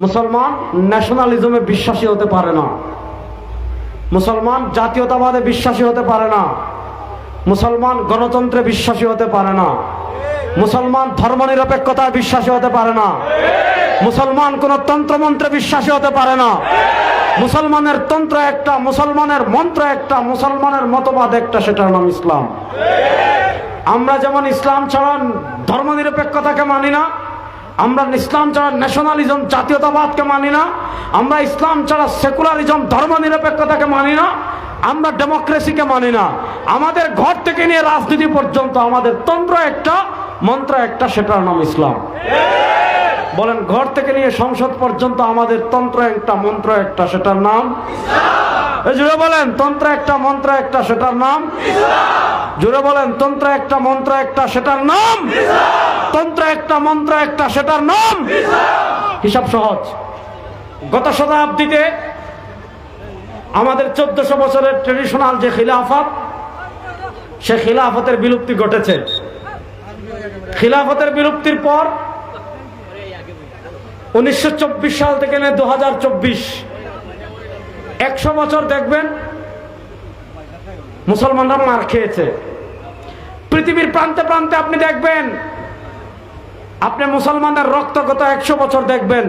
মুসলমান ন্যাশনালিজমে বিশ্বাসী হতে পারে না। মুসলমান জাতীয়তাবাদে বিশ্বাসী হতে পারে না। মুসলমান গণতন্ত্রে বিশ্বাসী হতে পারে না। মুসলমান ধর্মনিরপেক্ষতায় বিশ্বাসী হতে পারে না। মুসলমান কোন তন্ত্রমন্ত্রে বিশ্বাসী হতে পারে না। মুসলমানের তন্ত্র একটা, মুসলমানের মন্ত্র একটা, মুসলমানের মতবাদ একটা, সেটার নাম ইসলাম। আমরা যেমন ইসলাম ছাড়া ধর্মনিরপেক্ষতাকে মানি না আমরা ইসলাম ছাড়া ন্যাশনালিজম জাতীয়তাবাদকে মানি না। আমরা ইসলাম ছাড়া সেকুলারিজম ধর্মনিরপেক্ষতাকে মানি না। আমরা ডেমোক্রেসিকে মানি না। আমাদের ঘর থেকে নিয়ে রাজনীতি পর্যন্ত আমাদের তন্ত্র একটা, মন্ত্র একটা, সেটার নাম ইসলাম। বলেন, ঘর থেকে নিয়ে সংসদ পর্যন্ত আমাদের তন্ত্র একটা, মন্ত্র একটা, সেটার নাম? জুড়ে বলেন, তন্ত্র একটা, মন্ত্র একটা, সেটার নাম? জুড়ে বলেন, তন্ত্র একটা, মন্ত্র একটা, সেটার নাম? তন্ত্র একটা, মন্ত্র একটা, সেটার নাম? হিসাব সহজ। গত শতাব্দীতে আমাদের চোদ্দশো বছরের ট্রেডিশনাল যে খিলাফত, সে খিলাফতের বিলুপ্তি ঘটেছে। খিলাফতের বিলুপ্তির পর উনিশশো চব্বিশ সাল থেকে নিয়ে দু একশো বছর দেখবেন মুসলমানরা মার খেয়েছে। পৃথিবীর প্রান্তে প্রান্তে আপনি দেখবেন, আপনি মুসলমানদের রক্ত গত একশো বছর দেখবেন।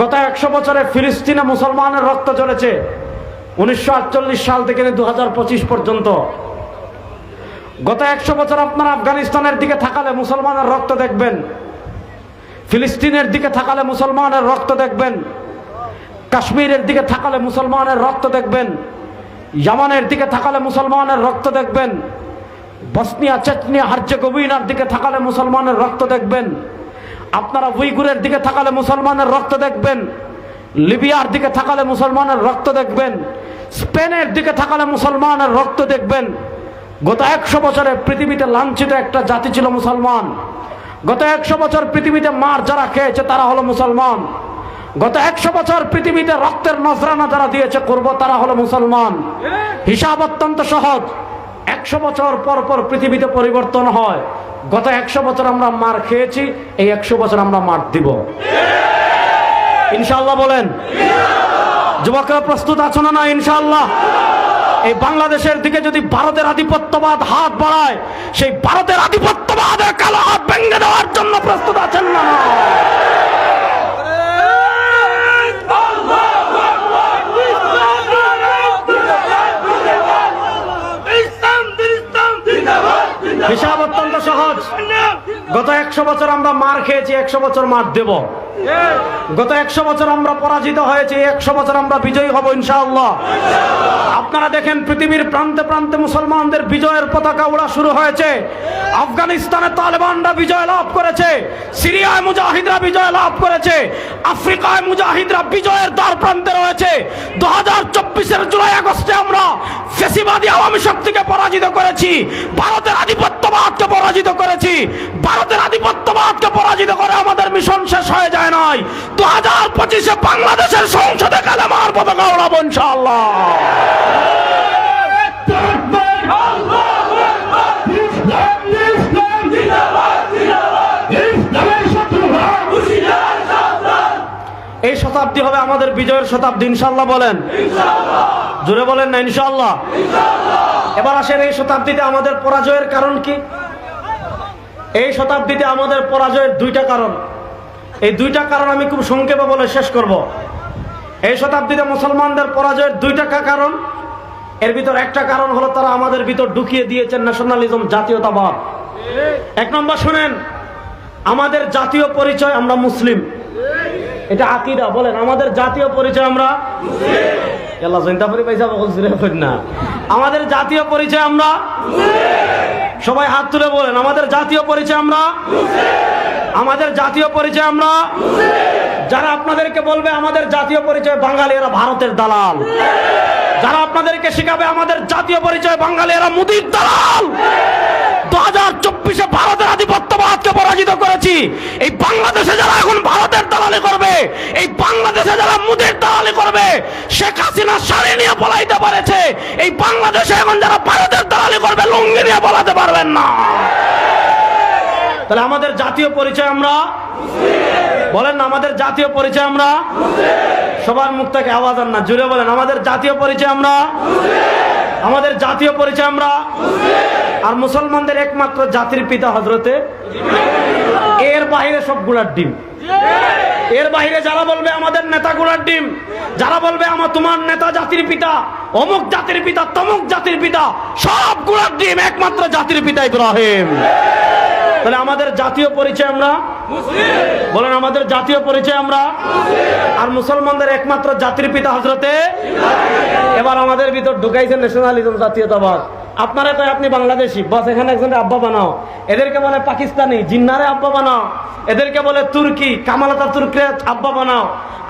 গত একশো বছরে ফিলিস্তিনে মুসলমানের রক্ত ঝরেছে উনিশশো সাল থেকে দু হাজার পঁচিশ পর্যন্ত। গত একশো বছর আপনারা আফগানিস্তানের দিকে থাকালে মুসলমানের রক্ত দেখবেন। ফিলিস্তিনের দিকে থাকালে মুসলমানের রক্ত দেখবেন, কাশ্মীরের দিকে থাকালে মুসলমানের রক্ত দেখবেন, ইয়ামানের দিকে থাকালে মুসলমানের রক্ত দেখবেন, বসনিয়া, চেচনিয়া, হার্জেগোভিনার দিকে থাকালে মুসলমানের রক্ত দেখবেন, আপনারা উইগুরের দিকে থাকালে মুসলমানের রক্ত দেখবেন, লিবিয়ার দিকে থাকালে মুসলমানের রক্ত দেখবেন, স্পেনের দিকে থাকালে মুসলমানের রক্ত দেখবেন। গত একশো বছরে পৃথিবীতে লাঞ্ছিত একটা জাতি ছিল মুসলমান। গত একশো বছর পৃথিবীতে মার যারা খেয়েছে, তারা হলো মুসলমান। গত একশো বছর পৃথিবীতে রক্তের নজরানা যারা দিয়েছে করব, তারা হলো মুসলমান। হিসাব অত্যন্ত সহজ। একশো বছর পর পর পৃথিবীতে পরিবর্তন হয়। গত একশো বছর আমরা মার খেয়েছি, এই একশো বছর আমরা মার দিব। ইনশাল্লাহ বলেন। যুবকরা প্রস্তুত আছো না না ইনশাল্লাহ এই বাংলাদেশের দিকে যদি ভারতের আধিপত্যবাদ হাত বাড়ায়, সেই ভারতের আধিপত্যবাদের কালো হাত জন্য প্রস্তুত আছেন না হিসাব অত্যন্ত সহজ। গত একশো বছর আমরা মার খেয়েছি, একশো বছর মার দেব। গত একশো বছর আমরা পরাজিত হয়েছি একশো বছর আমরা বিজয়ী হব ইনশাআল্লাহ। আপনারা দেখেন পৃথিবীর প্রান্তে প্রান্তে মুসলমানদের বিজয়ের পতাকা উড়া শুরু হয়েছে। আফগানিস্তানে তালেবানরা বিজয় লাভ করেছে, সিরিয়ায় মুজাহিদরা বিজয় লাভ করেছে, আফ্রিকায় মুজাহিদরা বিজয়ের দ্বার প্রান্তে রয়েছে। দু হাজার চব্বিশের জুলাই আগস্টে আমরা ফেসিবাদী আওয়ামী শক্তিকে পরাজিত করেছি, ভারতের আধিপত্যবাদকে পরাজিত করেছি, ভারতের আধিপত্যবাদকে পরাজিত করে আমাদের মিশন শেষ হয়ে যায় নাই দু হাজার পঁচিশে বাংলাদেশের সংসদে কালামার পতাকা উড়াবো ইনশাআল্লাহ। এই শতাব্দী হবে আমাদের বিজয়ের শতাব্দী ইনশাল্লাহ বলেন। জোরে বলেন না ইনশাল্লাহ এবার আসেন এই শতাব্দীতে আমাদের পরাজয়ের কারণ কি? এই শতাব্দীতে আমাদের পরাজয়ের দুইটা কারণ। এই দুইটা কারণ আমি খুব সংক্ষেপে বলে শেষ করব। এই শতাব্দীতে মুসলমানদের পরাজয়ের দুইটা কারণ, এর ভিতর একটা কারণ হলো তারা আমাদের ভিতর ঢুকিয়ে দিয়েছেন ন্যাশনালিজম জাতীয়তাবাদ। এক নম্বর শুনেন, আমাদের জাতীয় পরিচয় আমরা মুসলিম। এটা আকিদা, বলেন, আমাদের জাতীয় পরিচয় আমরা আমাদের জাতীয় পরিচয় আমরা সবাই হাত তুলে বলেন, আমাদের জাতীয় পরিচয় আমরা আমাদের জাতীয় পরিচয় আমরা? যারা আপনাদেরকে বলবে আমাদের জাতীয় পরিচয় বাঙালি, এরা ভারতের দালাল। যারা আপনাদেরকে শিখাবে আমাদের জাতীয় পরিচয় বাঙালি, এরা মুদির দালাল। দু হাজার চব্বিশে ভারতের আধিপত্যবাদকে পরাজিত করেছি। এই বাংলাদেশে যারা এখন ভারতের দালালি করবে, এই বাংলাদেশে যারা মুদির দালালি করবে, শেখ হাসিনা শাড়ি নিয়ে পলাইতে পারেছে। এই বাংলাদেশে এখন যারা ভারতের দালালি করবে, লুঙ্গি নিয়ে পলাতে পারবেন না। তাহলে আমাদের জাতীয় পরিচয় আমরা বলেন না আমাদের জাতীয় পরিচয় আমরা সবার মুখ থেকে আওয়াজ আন না জুড়ে বলেন আমাদের জাতীয় পরিচয় আমরা আমাদের জাতীয় পরিচয় আমরা আর মুসলমানদের একমাত্র জাতির পিতা হজরতে এর বাহিরে সব গুড়ার ডিম এর বাহিরে যারা বলবে আমাদের নেতা গুড়ার ডিম যারা বলবে আমার তোমার নেতা জাতির পিতা অমুক জাতির পিতা তমুক জাতির পিতা সবগুলার ডিম একমাত্র জাতির পিতা ইব্রাহিম। তাহলে আমাদের জাতীয় পরিচয় আমরা? বলেন, আমাদের জাতীয় পরিচয় আমরা? আর মুসলমানদের একমাত্র জাতির পিতা হজরতে এবার আমাদের ভিতর ঢুকাইছে ন্যাশনালিজম জাতীয়তাবাদ। আপনারা কয়, আপনি বাংলাদেশি? বস, এখানে একজন আব্বা বানাও। এদেরকে বলে পাকিস্তানি, জিন্নারে আব্বা বানাও। এদেরকে বলে তুর্কি, কামালাতা তুর্কে আব্বা বানাও।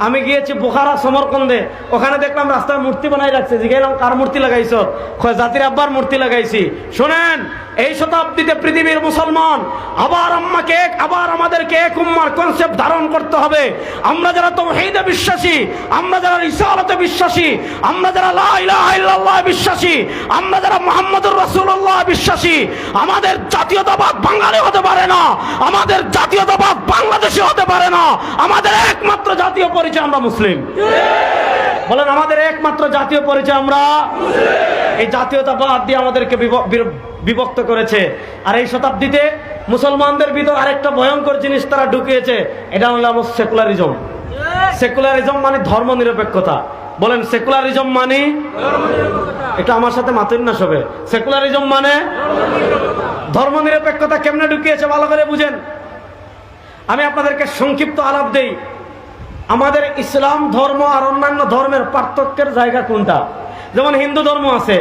আমি গিয়েছি বোখারা, সমরকন্দে। ওখানে দেখলাম রাস্তায় মূর্তি বানাই রাখছে। জিজ্ঞাসলাম কার মূর্তি লাগাইছ? জাতির আব্বার মূর্তি লাগাইছি। শোনেন এই শতাব্দীতে পৃথিবীর মুসলমান, আবার আম্মাকে এক, আবার আমাদেরকে এক উম্মার কনসেপ্ট ধারণ করতে হবে। আমরা যারা তৌহিদে বিশ্বাসী, আমরা যারা রিসালাতে বিশ্বাসী, আমরা যারা লা বিশ্বাসী, আমরা যারা মুহাম্মদুর রাসূলুল্লাহ বিশ্বাসী, আমাদের জাতীয়তাবাদ বাঙালি হতে পারে না, আমাদের জাতীয়তাবাদ বাংলাদেশি হতে পারে না, আমাদের একমাত্র জাতীয় পরিচয় আমরা মুসলিম। বলেন, আমাদের একমাত্র জাতীয় পরিচয় আমরা এই জাতীয়তাবাদ দিয়ে আমাদেরকে বিভক্ত করেছে। আর এই শতাব্দীতে মুসলমানদের ভিতর আরেকটা ভয়ঙ্কর জিনিস তারা ঢুকিয়েছে, এটা হলো আমার সেকুলারিজম সেকুলারিজম মানে ধর্ম নিরপেক্ষতা বলেন সেকুলারিজম মানে? এটা আমার সাথে মাতুন না সবে। সেকুলারিজম মানে? ধর্ম নিরপেক্ষতা কেমনে ঢুকিয়েছে, ভালো করে বুঝেন। আমি আপনাদেরকে সংক্ষিপ্ত আলাপ দেই। আমাদের ইসলাম ধর্ম আর অন্যান্য ধর্মের পার্থক্যের জায়গা কোনটা? যেমন হিন্দু ধর্ম আছে,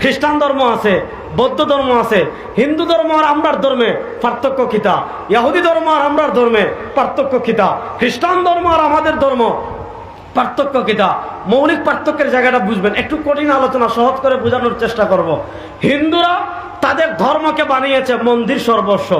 খ্রিস্টান ধর্ম আছে বৌদ্ধ ধর্ম আছে, হিন্দু ধর্ম আর আমরার ধর্মে পার্থক্য কিতা? ইয়াহুদি ধর্ম আর আমরার ধর্মে পার্থক্য কিতা? খ্রিস্টান ধর্ম আর আমাদের ধর্ম পার্থক্য কিতা? মৌলিক পার্থক্যের জায়গাটা বুঝবেন। একটু কঠিন আলোচনা, সহজ করে বোঝানোর চেষ্টা করব। হিন্দুরা তাদের ধর্মকে বানিয়েছে মন্দির সর্বস্ব।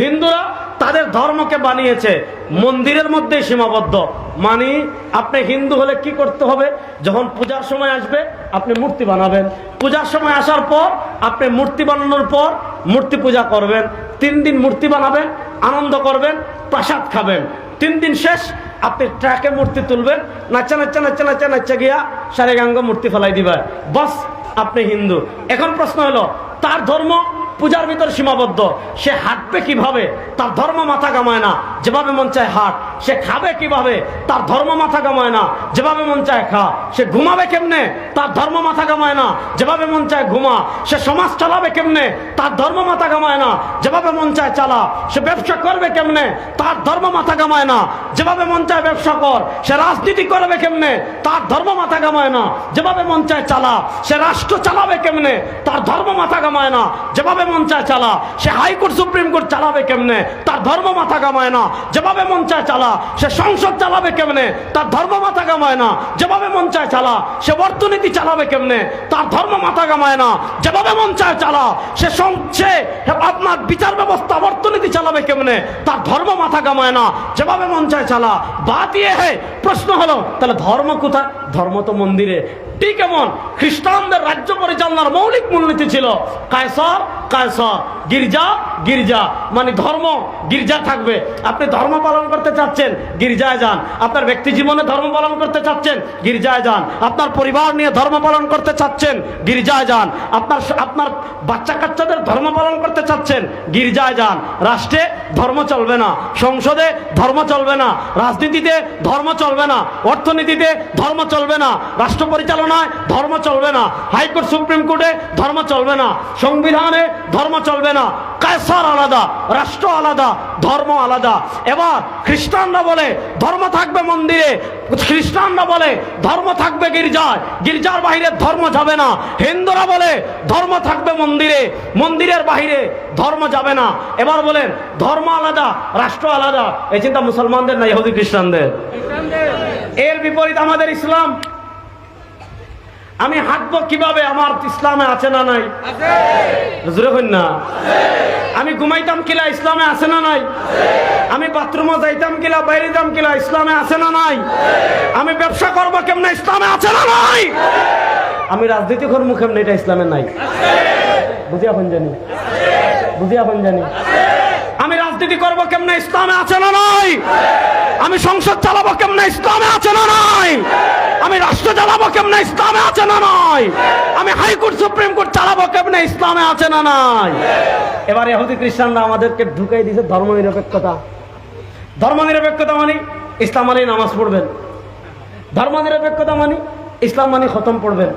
হিন্দুরা তাদের ধর্মকে বানিয়েছে। মন্দিরের মধ্যে সীমাবদ্ধ। মানে আপনি হিন্দু হলে কি করতে হবে? যখন পূজার সময় আসবে, আপনি মূর্তি বানাবেন। পূজার সময় আসার পর, আপনি মূর্তি বানানোর পর মূর্তি পূজা করবেন। তিন দিন মূর্তি বানাবেন, আনন্দ করবেন, প্রসাদ খাবেন। তিন দিন শেষ, আপনি ট্রাকে মূর্তি তুলবেন, নাচা নাচা নাচা নাচা নাচা গিয়া সারে গাঙ্গ মূর্তি ফেলাই দিবেন। বাস, আপনি হিন্দু। এখন প্রশ্ন হলো, তার ধর্ম পূজার ভিতর সীমাবদ্ধ। সে হাঁটবে কীভাবে? তার ধর্ম মাথা কামায় না। যেভাবে মন চায় হাট। সে খাবে কীভাবে? তার ধর্ম মাথা কামায় না। যেভাবে মন চায় খা। সে ঘুমাবে কেমনে? তার ধর্ম মাথা কামায় না। যেভাবে মন চায় ঘুমা। সে সমাজ চালাবে কেমনে? তার ধর্ম মাথা কামায় না। যেভাবে মন চায় চালা। সে ব্যবসা করবে কেমনে? তার ধর্ম মাথা কামায় না। যেভাবে মন চায় ব্যবসা কর। সে রাজনীতি করবে কেমনে? তার ধর্ম মাথা কামায় না। যেভাবে মন চায় চালা। সে রাষ্ট্র চালাবে কেমনে? তার ধর্ম মাথা কামায় না। যেভাবে মন চায় চালা, সে হাইকোর্ট সুপ্রিম কোর্ট চালাবে কেমনে? তার ধর্ম মাথা কামায় না। যেভাবে মন চায় চালা, সে সংসদ চালাবে কেমনে? তার ধর্ম মাথা কামায় না। যেভাবে মন চায় চালা, সে অর্থনীতি চালাবে কেমনে? তার ধর্ম মাথা কামায় না। যেভাবে মন চায় চালা, সে সং- সে আপনার বিচার ব্যবস্থা, অর্থনীতি চালাবে কেমনে? তার ধর্ম মাথা কামায় না। যেভাবে মন চায় চালা বা দিয়ে হে, প্রশ্ন হলো, তাহলে ধর্ম কোথায়? ধর্ম তো মন্দিরে। ঠিক এমন খ্রিস্টানদের রাজ্য পরিচালনার মৌলিক মূলনীতি ছিল কায়সর কায়সর, গির্জা গির্জা। মানে ধর্ম, গির্জা থাকবে। আপনি ধর্ম পালন করতে চাচ্ছেন, গির্জায় যান। আপনার ব্যক্তি জীবনে ধর্ম পালন করতে চাচ্ছেন, গির্জায় যান। আপনার পরিবার নিয়ে ধর্ম পালন করতে চাচ্ছেন, গির্জায় যান। আপনার আপনার বাচ্চা কাচ্চাদের ধর্ম পালন করতে চাচ্ছেন, গির্জায় যান। রাষ্ট্রে ধর্ম চলবে না, সংসদে ধর্ম চলবে না, রাজনীতিতে ধর্ম চলবে না, অর্থনীতিতে ধর্ম চলবে না, রাষ্ট্র পরিচালনায় ধর্ম চলবে না। হাইকোর্ট সুপ্রিম কোর্টে ধর্ম চলবে না। সংবিধানে ধর্ম চলবে না। কায়সার আলাদা রাষ্ট্র আলাদা ধর্ম আলাদা। এবার খ্রিস্টানরা বলে ধর্ম থাকবে মন্দিরে। খ্রিস্টানরা বলে ধর্ম থাকবে গির্জায়। গির্জার বাইরে ধর্ম যাবে না। হিন্দুরা বলে ধর্ম থাকবে মন্দিরে। মন্দিরের বাহিরে ধর্ম যাবে না। এবার বলেন ধর্ম আলাদা রাষ্ট্র আলাদা। এই চিন্তা মুসলমানদের না ইহুদি খ্রিস্টানদের। এর বিপরীত আমাদের ইসলাম আমি হাঁটবো কীভাবে? আমার ইসলামে আছে না নাই? না? আমি ঘুমাইতাম কিলা ইসলামে আছে না নাই? আমি বাথরুমে যাইতাম কিলা বাইরে যাম কিলা ইসলামে আছে না নাই? আমি ব্যবসা করব কেমনে? ইসলামে আছে না নাই? আমি রাজনীতি করব কেমনে? এটা ইসলামে নাই। বুঝিয়া ফোন জানি? বুঝিয়া ফোন জানি? রাজনীতি করব কেমনে? ইসলামে আছে না নয় আমি সংসদ চালাবো কেমনে? ইসলামে আছে না নয় আমি রাষ্ট্র চালাবো কেমনে? ইসলামে আছে না নয় আমি হাইকোর্ট, সুপ্রিম কোর্ট চালাবো কেমনে? ইসলামে আছে না নয় এবার ইহুদি খ্রিস্টানরা আমাদেরকে ঢুকাই দিয়েছে ধর্ম নিরপেক্ষতা ধর্ম নিরপেক্ষতা মানে ইসলাম মানে নামাজ পড়বেন। ধর্ম নিরপেক্ষতা মানে ইসলাম মানে খতম পড়বেন।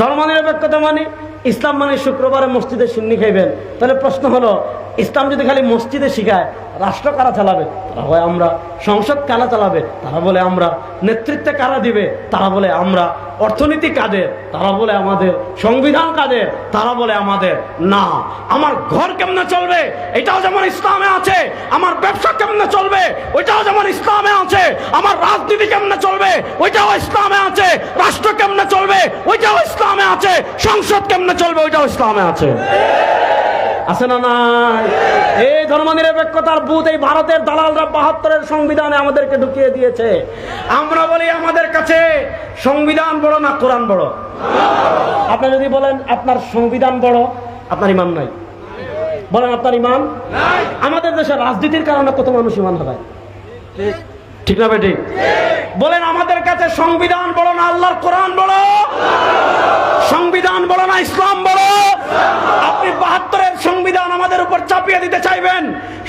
ধর্ম নিরপেক্ষতা মানে ইসলাম মানে শুক্রবারে মসজিদে সিন্নি খাইবেন। তাহলে প্রশ্ন হলো ইসলাম যদি খালি মসজিদে শিখায়, রাষ্ট্র কারা চালাবে? তারা বলে, আমরা সংসদ কারা চালাবে? তারা বলে, আমরা নেতৃত্বে কারা দিবে? তারা বলে, আমরা অর্থনীতি কাদের? তারা বলে, আমাদের সংবিধান কাদের? তারা বলে, আমাদের না। আমার ঘর কেমনে চলবে? এটাও যেমন ইসলামে আছে। আমার ব্যবসা কেমনে চলবে? ওইটাও যেমন ইসলামে আছে। আমার রাজনীতি কেমনে চলবে? ওইটাও ইসলামে আছে। রাষ্ট্র কেমনে চলবে? ওইটাও ইসলামে আছে। সংসদ কেমনে চলবে? ওইটাও ইসলামে আছে। আছে না নাই? এই ধর্মনিরপেক্ষতার বুথ এই ভারতের দালালরা বাহাত্তরের সংবিধানে আমাদেরকে ঢুকিয়ে দিয়েছে। আমরা বলি আমাদের কাছে সংবিধান বড় না কোরআন বড়? আপনি যদি বলেন আপনার সংবিধান বড় আপনার ইমান নাই। বলেন আপনার ইমান? আমাদের দেশে রাজনীতির কারণে কত মানুষ ইমান হারায়? ঠিক না বেটি বলেন, আমাদের কাছে সংবিধান বড় না, আল্লাহর কোরআন বড় সংবিধান বড় না, ইসলাম বড় আপনি বাহাত্তরের সংবিধান আমাদের উপর চাপিয়ে দিতে চাইবেন।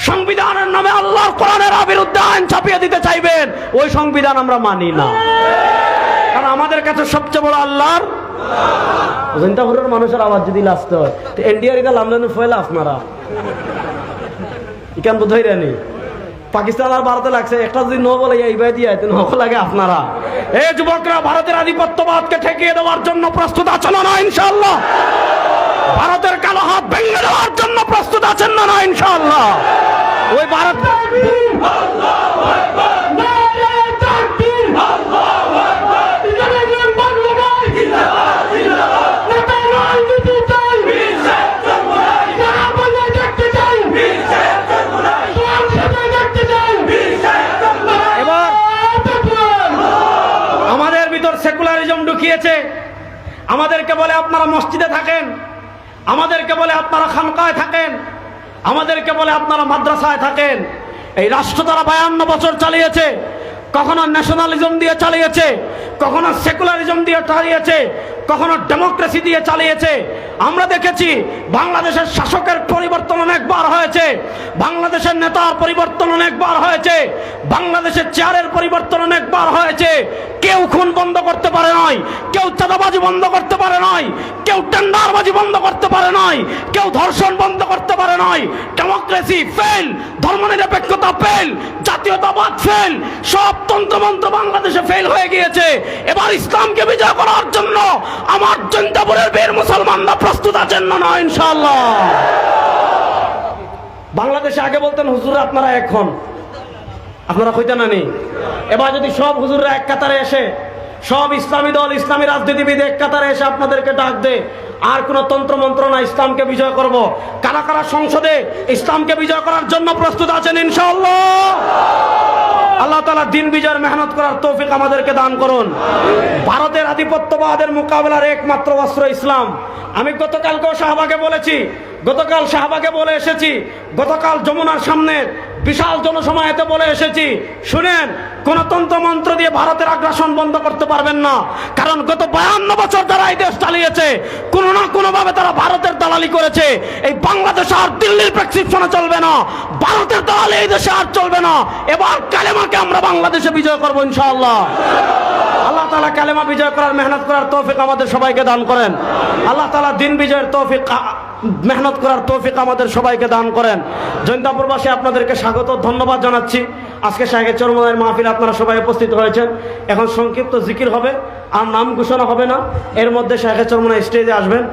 সংবিধানের নামে আল্লাহর কোরআনের বিরুদ্ধে আইন চাপিয়ে দিতে চাইবেন। ওই সংবিধান আমরা মানি না। কারণ আমাদের কাছে সবচেয়ে বড় আল্লাহর চিন্তাপুরের মানুষের আওয়াজ যদি লাস্ট হয়, তো এনডিআর এটা লামলানো ফয়েল আপনারা। ইকান বোধ হয় রানি পাকিস্তান আর ভারতে লাগছে। একটা যদি নো বলে এইবার দিয়ে তো নো লাগে আপনারা। এই যুবকরা, ভারতের আধিপত্যবাদকে ঠেকিয়ে দেওয়ার জন্য প্রস্তুত আছেন না ইনশাল্লাহ ভারতের কালো হাত ভেঙে দেওয়ার জন্য প্রস্তুত আছেন না ইনশাল্লাহ ওই ভারত এবার আমাদের ভিতর সেকুলারিজম ঢুকিয়েছে আমাদেরকে বলে আপনারা মসজিদে থাকেন আমাদেরকে বলে আপনারা খানকায় থাকেন, আমাদেরকে বলে আপনারা মাদ্রাসায় থাকেন। এই রাষ্ট্র তারা বায়ান্ন বছর চালিয়েছে, কখনো ন্যাশনালিজম দিয়ে চালিয়েছে, কখনো সেকুলারিজম দিয়ে চালিয়েছে কখনো ডেমোক্রেসি দিয়ে চালিয়েছে। আমরা দেখেছি বাংলাদেশের শাসকের পরিবর্তন অনেকবার হয়েছে। বাংলাদেশের নেতার পরিবর্তন অনেকবার হয়েছে। বাংলাদেশের চেয়ারের পরিবর্তন অনেকবার হয়েছে। কেউ খুন বন্ধ করতে পারে নাই। কেউ চাঁদাবাজি বন্ধ করতে পারে নাই। কেউ টেন্ডারবাজি বন্ধ করতে পারে নাই। কেউ ধর্ষণ বন্ধ করতে পারে নাই। ডেমোক্রেসি ফেল ধর্মনিরপেক্ষতা ফেল জাতীয়তাবাদ ফেল সব তন্ত্রমন্ত্র বাংলাদেশে ফেল হয়ে গিয়েছে। এবার ইসলামকে বিজয় করার জন্য আমার জন্তাপুরের বীর মুসলমানরা প্রস্তুত আছেন না না, ইনশাআল্লাহ। বাংলাদেশে আগে বলতেন হুজুর আপনারা এখন আপনারা কইতে না নি? এবার যদি সব হুজুররা এক কাতারে এসে, সব ইসলামী দল, ইসলামী রাজনীতিবিদ এক কাতারে এসে আপনাদেরকে ডাক দে, আর কোন তন্ত্র মন্ত্র না, ইসলামকে বিজয় করব। কারা কারা সংসদে ইসলামকে বিজয় করার জন্য প্রস্তুত আছেন, ইনশাআল্লাহ? আল্লাহ তালা দিন বিজয়ের মেহনত করার তৌফিক আমাদেরকে দান করুন। ভারতের আধিপত্যবাদের মোকাবেলার একমাত্র অস্ত্র ইসলাম। আমি গতকালকেও শাহবাগে বলেছি, গতকাল শাহবাগে বলে এসেছি, গতকাল যমুনার সামনে বিশাল জনসমায়েতে বলে এসেছি, শুনেন, কোন তন্ত্র মন্ত্র দিয়ে ভারতের আগ্রাসন বন্ধ করতে পারবেন না। কারণ গত বায়ান্ন বছর যারা এই দেশ চালিয়েছে, কোনো না কোনো ভাবে তারা ভারতের দালালি করেছে। এই বাংলাদেশ আর দিল্লির প্রেসক্রিপশনে চলবে না। ভারতের দালালি এই দেশে আর চলবে না। এবার কালেমাকে আমরা বাংলাদেশে বিজয় করব ইনশাআল্লাহ। আল্লাহ তালা কালেমা বিজয় করার, মেহনত করার তৌফিক আমাদের সবাইকে দান করেন। আল্লাহ তালা দিন বিজয়ের তৌফিক মেহনত করার তৌফিক আমাদের সবাইকে দান করেন। জৈন্তাপুরবাসী, আপনাদেরকে স্বাগত, ধন্যবাদ জানাচ্ছি। আজকে শাহের চরমদায়ের মাহফিল আপনারা সবাই উপস্থিত হয়েছেন। এখন সংক্ষিপ্ত জিকির হবে, আর নাম ঘোষণা হবে না। এর মধ্যে শাহের চরমনা স্টেজে আসবেন।